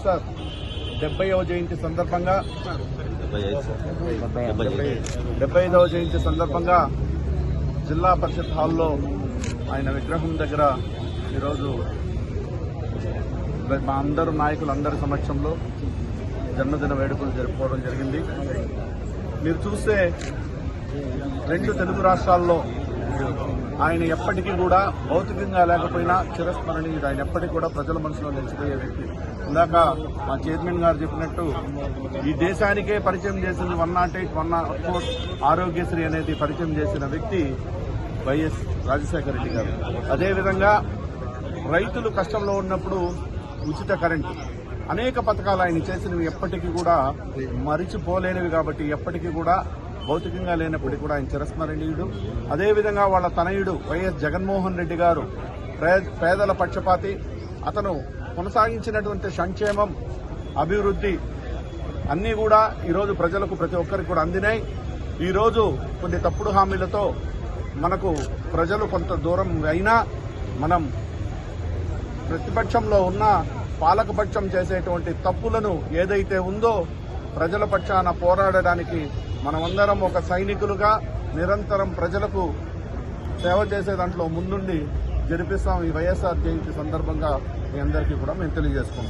వైఎస్ఆర్ డెబ్బైవ జయంతి సందర్భంగా డెబ్బై ఐదవ జయంతి సందర్భంగా జిల్లా పరిషత్ హాల్లో ఆయన విగ్రహం దగ్గర ఈరోజు మా అందరు నాయకులందరి సమక్షంలో జన్మదిన వేడుకలు జరుపుకోవడం జరిగింది. మీరు చూస్తే రెండు తెలుగు రాష్ట్రాల్లో ఆయన ఎప్పటికీ కూడా భౌతికంగా లేకపోయినా చిరస్మరణీయుడు. ఆయన ఎప్పటికీ కూడా ప్రజల మనసులో నిలిచిపోయే వ్యక్తి. ఇందాక మా చైర్మన్ గారు చెప్పినట్టు ఈ దేశానికే పరిచయం చేసింది one nought eight one nought four Aarogyasri అనేది పరిచయం చేసిన వ్యక్తి వైఎస్ రాజశేఖర రెడ్డి గారు. అదేవిధంగా రైతులు కష్టంలో ఉన్నప్పుడు ఉచిత కరెంటు. అనేక పథకాలు ఆయన చేసినవి ఎప్పటికీ కూడా మరిచిపోలేనివి కాబట్టి ఎప్పటికీ కూడా భౌతికంగా లేనప్పటికీ కూడా ఆయన చిరస్మరణీయుడు. అదేవిధంగా వాళ్ళ తనయుడు వైఎస్ జగన్మోహన్ రెడ్డి గారు పే- పేదల పక్షపాతి. అతను కొనసాగించినటువంటి సంక్షేమం అభివృద్ధి అన్నీ కూడా ఈరోజు ప్రజలకు ప్రతి ఒక్కరికి కూడా అందినాయి. ఈరోజు కొన్ని తప్పుడు హామీలతో మనకు ప్రజలు కొంత దూరం అయినా మనం ప్రతిపక్షంలో ఉన్న పాలకపక్షం చేసేటువంటి తప్పులను ఏదైతే ఉందో ప్రజల పక్షాన పోరాడడానికి మనమందరం ఒక సైనికులుగా నిరంతరం ప్రజలకు సేవ చేసే దాంట్లో ముందుండి జరిపిస్తాం ఈ వైఎస్ఆర్ జయంతి సందర్భంగా మీ అందరికీ కూడా మేము తెలియజేసుకుంటాం